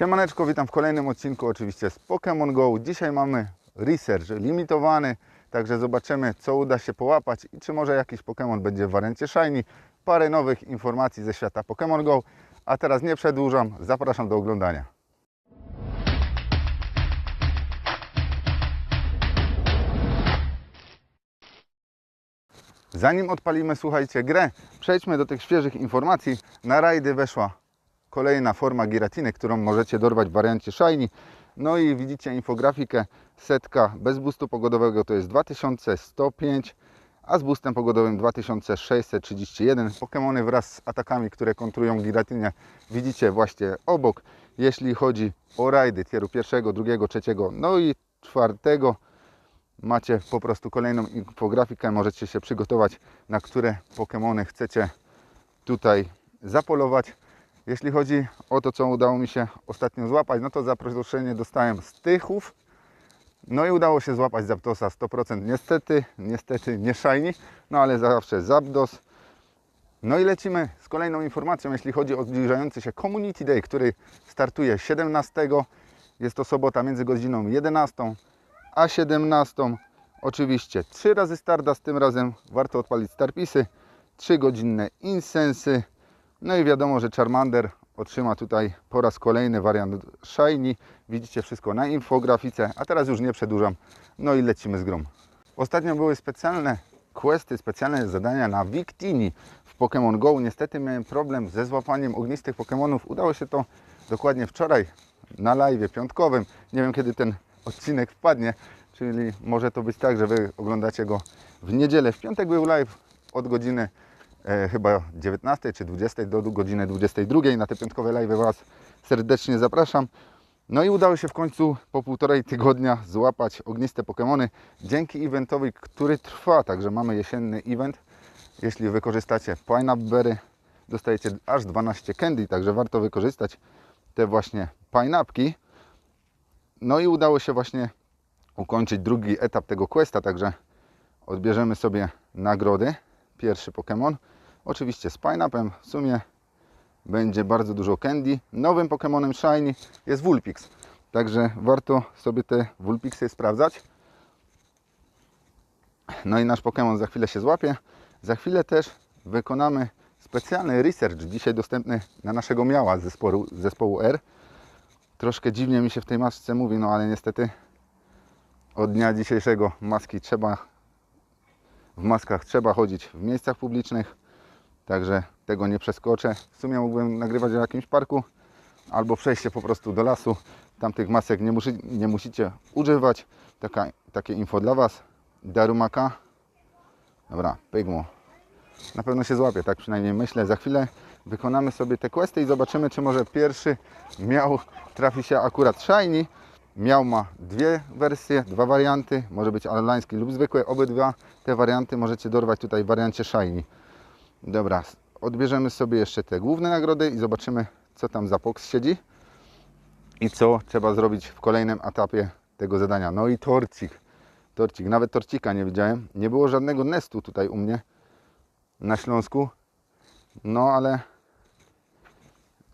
Siemaneczko, witam w kolejnym odcinku oczywiście z Pokémon Go. Dzisiaj mamy research limitowany, także zobaczymy co uda się połapać i czy może jakiś Pokémon będzie w wariancie Shiny. Parę nowych informacji ze świata Pokémon Go, a teraz nie przedłużam, zapraszam do oglądania. Zanim odpalimy, słuchajcie, grę, przejdźmy do tych świeżych informacji. Na rajdy weszła kolejna forma giratiny, którą możecie dorwać w wariancie Shiny. No i widzicie infografikę, setka bez boostu pogodowego to jest 2105, a z boostem pogodowym 2631. Pokemony wraz z atakami, które kontrują giratynę widzicie właśnie obok. Jeśli chodzi o rajdy tieru pierwszego, drugiego, trzeciego, no i czwartego, macie po prostu kolejną infografikę, możecie się przygotować, na które Pokemony chcecie tutaj zapolować. Jeśli chodzi o to, co udało mi się ostatnio złapać, no to zaproszenie dostałem z Tychów. No i udało się złapać Zapdosa 100%. Niestety, niestety nie shiny, no ale zawsze Zapdos. No i lecimy z kolejną informacją, jeśli chodzi o zbliżający się Community Day, który startuje 17. Jest to sobota między godziną 11 a 17. Oczywiście 3 razy Stardust, tym razem warto odpalić Starpisy, 3 godzinne Insensy. No i wiadomo, że Charmander otrzyma tutaj po raz kolejny wariant Shiny. Widzicie wszystko na infografice, a teraz już nie przedłużam. No i lecimy z grą. Ostatnio były specjalne questy, specjalne zadania na Victini w Pokémon Go. Niestety miałem problem ze złapaniem ognistych Pokémonów. Udało się to dokładnie wczoraj na live piątkowym. Nie wiem kiedy ten odcinek wpadnie, czyli może to być tak, że Wy oglądacie go w niedzielę. W piątek był live od godziny e, chyba 19 czy 20 do godziny 22. Na te piątkowe live Was serdecznie zapraszam. No i udało się w końcu po półtorej tygodnia złapać ogniste Pokémony dzięki eventowi, który trwa. Także mamy jesienny event. Jeśli wykorzystacie Pineapple Berry, dostajecie aż 12 candy, także warto wykorzystać te właśnie pineapki. No i udało się właśnie ukończyć drugi etap tego questa, także odbierzemy sobie nagrody. Pierwszy Pokémon, oczywiście z Pineapem, w sumie będzie bardzo dużo candy. Nowym Pokémonem Shiny jest Vulpix, także warto sobie te Vulpixy sprawdzać. No i nasz Pokémon za chwilę się złapie. Za chwilę też wykonamy specjalny research, dzisiaj dostępny na naszego miała z zespołu, zespołu R. Troszkę dziwnie mi się w tej masce mówi, no ale niestety od dnia dzisiejszego maski trzeba w maskach trzeba chodzić w miejscach publicznych, także tego nie przeskoczę. W sumie mógłbym nagrywać w jakimś parku albo przejście po prostu do lasu. Tam tych masek nie, musi, nie musicie używać. Taka, takie info dla Was. Darumaka. Dobra, pygmo. Na pewno się złapie, tak przynajmniej myślę. Za chwilę wykonamy sobie te questy i zobaczymy, czy może pierwszy miał trafi się akurat shiny. Miał ma dwie wersje, dwa warianty, może być alański lub zwykły. Obydwa te warianty możecie dorwać tutaj w wariancie shiny. Dobra, odbierzemy sobie jeszcze te główne nagrody i zobaczymy, co tam za box siedzi i co trzeba zrobić w kolejnym etapie tego zadania. No i torcik. Torcik, nawet torcika nie widziałem. Nie było żadnego nestu tutaj u mnie na Śląsku. No ale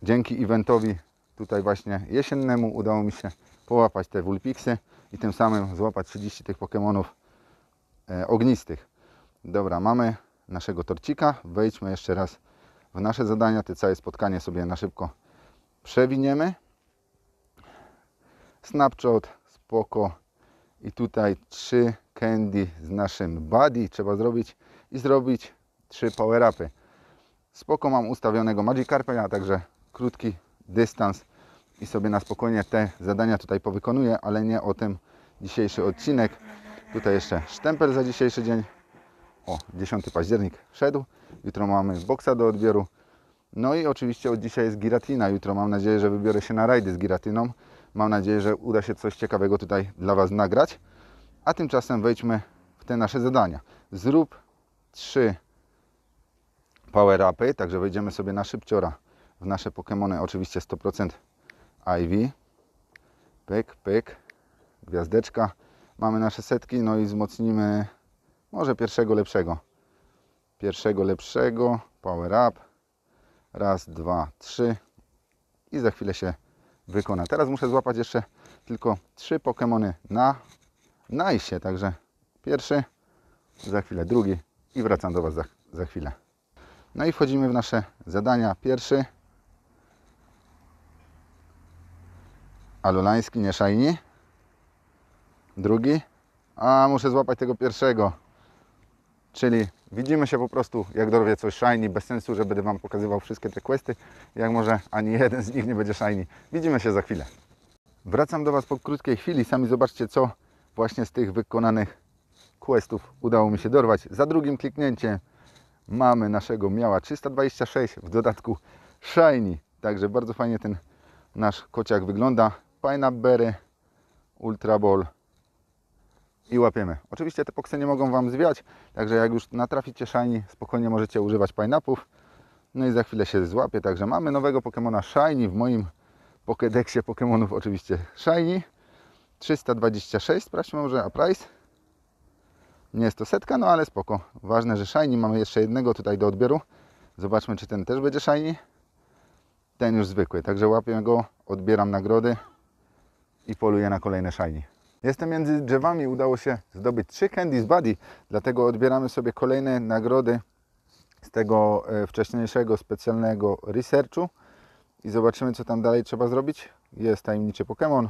dzięki eventowi tutaj właśnie jesiennemu udało mi się połapać te Vulpixy i tym samym złapać 30 tych Pokémonów e, ognistych. Dobra, mamy naszego torcika. Wejdźmy jeszcze raz w nasze zadania. Te całe spotkanie sobie na szybko przewiniemy. Snapshot, spoko. I tutaj trzy candy z naszym buddy trzeba zrobić i zrobić trzy power upy. Spoko mam ustawionego Magikarpa, a także krótki dystans i sobie na spokojnie te zadania tutaj powykonuję, ale nie o tym dzisiejszy odcinek. Tutaj jeszcze sztempel za dzisiejszy dzień. O, 10 październik wszedł. Jutro mamy boksa do odbioru. No i oczywiście od dzisiaj jest giratina. Jutro mam nadzieję, że wybiorę się na rajdy z giratiną. Mam nadzieję, że uda się coś ciekawego tutaj dla Was nagrać. A tymczasem wejdźmy w te nasze zadania. Zrób 3 power upy, także wejdziemy sobie na szybciora w nasze Pokémony, oczywiście 100% Ivy. Pyk, pyk, gwiazdeczka. Mamy nasze setki, no i wzmocnimy może pierwszego lepszego. Pierwszego lepszego, power up. Raz, dwa, trzy. I za chwilę się wykona. Teraz muszę złapać jeszcze tylko trzy Pokémony na najsie, także pierwszy, za chwilę drugi i wracam do Was za, za chwilę. No i wchodzimy w nasze zadania. Pierwszy. Alulański, nie szajni. Drugi. A, muszę złapać tego pierwszego. Czyli widzimy się po prostu, jak dorwie coś shiny, bez sensu, że będę Wam pokazywał wszystkie te questy, jak może ani jeden z nich nie będzie shiny. Widzimy się za chwilę. Wracam do Was po krótkiej chwili. Sami zobaczcie, co właśnie z tych wykonanych questów udało mi się dorwać. Za drugim kliknięciem mamy naszego miała 326, w dodatku shiny. Także bardzo fajnie ten nasz kociak wygląda. Pineapple berry, ultra ball i łapiemy. Oczywiście te poksy nie mogą Wam zwiać, także jak już natraficie shiny, spokojnie możecie używać pineapów. No i za chwilę się złapie, także mamy nowego Pokemona Shiny w moim Pokédexie Pokemonów oczywiście Shiny. 326, sprawdźmy może, a price? Nie jest to setka, no ale spoko. Ważne, że Shiny, mamy jeszcze jednego tutaj do odbioru. Zobaczmy, czy ten też będzie Shiny. Ten już zwykły, także łapię go, odbieram nagrody i poluję na kolejne Shiny. Jestem między drzewami, udało się zdobyć 3 Candy z Buddy, dlatego odbieramy sobie kolejne nagrody z tego e, wcześniejszego specjalnego researchu i zobaczymy co tam dalej trzeba zrobić. Jest tajemniczy Pokémon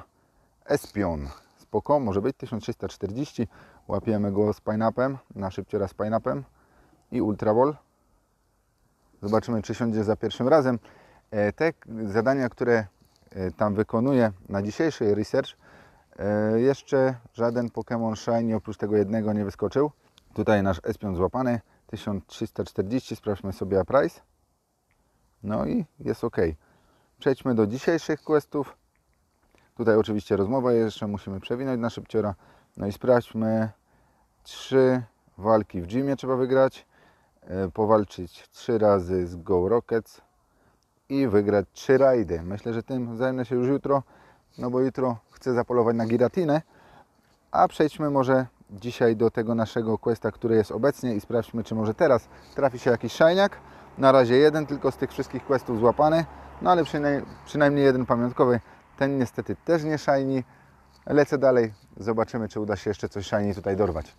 Espion. Spoko, może być 1340. Łapiemy go z pineapem, na szybciora z pineapem i Ultra Ball. Zobaczymy czy siądzie za pierwszym razem. E, Te zadania, które e, tam wykonuję na dzisiejszy research, jeszcze żaden Pokémon Shiny oprócz tego jednego nie wyskoczył. Tutaj nasz Espion złapany, 1340, sprawdźmy sobie price. No i jest ok. Przejdźmy do dzisiejszych questów. Tutaj oczywiście rozmowa jeszcze, musimy przewinąć na szybciora. No i sprawdźmy, trzy walki w gymie trzeba wygrać, e, powalczyć trzy razy z Go Rockets i wygrać trzy rajdy. Myślę, że tym zajmę się już jutro, no bo jutro chcę zapolować na Giratinę. A przejdźmy może dzisiaj do tego naszego questa, który jest obecnie i sprawdźmy, czy może teraz trafi się jakiś szajniak. Na razie jeden tylko z tych wszystkich questów złapany, no ale przynaj, przynajmniej jeden pamiątkowy. Ten niestety też nie shiny. Lecę dalej, zobaczymy, czy uda się jeszcze coś shiny tutaj dorwać.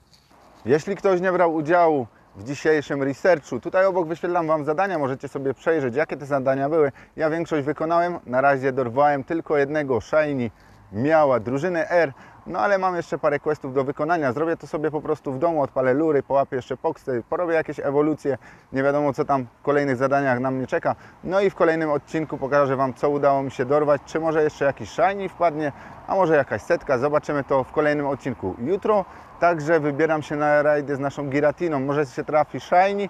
Jeśli ktoś nie brał udziału w dzisiejszym researchu, tutaj obok wyświetlam Wam zadania, możecie sobie przejrzeć, jakie te zadania były. Ja większość wykonałem, na razie dorwałem tylko jednego shiny, miała drużyny R, no ale mam jeszcze parę questów do wykonania. Zrobię to sobie po prostu w domu, odpalę lury, połapię jeszcze poksy, porobię jakieś ewolucje, nie wiadomo co tam w kolejnych zadaniach na mnie czeka. No i w kolejnym odcinku pokażę Wam, co udało mi się dorwać, czy może jeszcze jakiś shiny wpadnie, a może jakaś setka. Zobaczymy to w kolejnym odcinku. Jutro także wybieram się na rajdy z naszą Giratiną. Może się trafi shiny,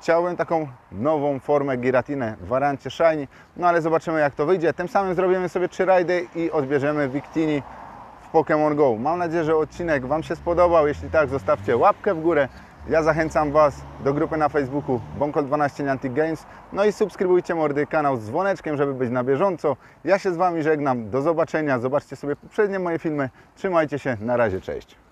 Chciałem taką nową formę Giratinę w wariancie Shiny, no ale zobaczymy jak to wyjdzie. Tym samym zrobimy sobie trzy rajdy i odbierzemy Victini w Pokémon Go. Mam nadzieję, że odcinek Wam się spodobał. Jeśli tak, zostawcie łapkę w górę. Ja zachęcam Was do grupy na Facebooku Bonkol12 Niantic Games. No i subskrybujcie mordy kanał z dzwoneczkiem, żeby być na bieżąco. Ja się z Wami żegnam. Do zobaczenia. Zobaczcie sobie poprzednie moje filmy. Trzymajcie się. Na razie. Cześć.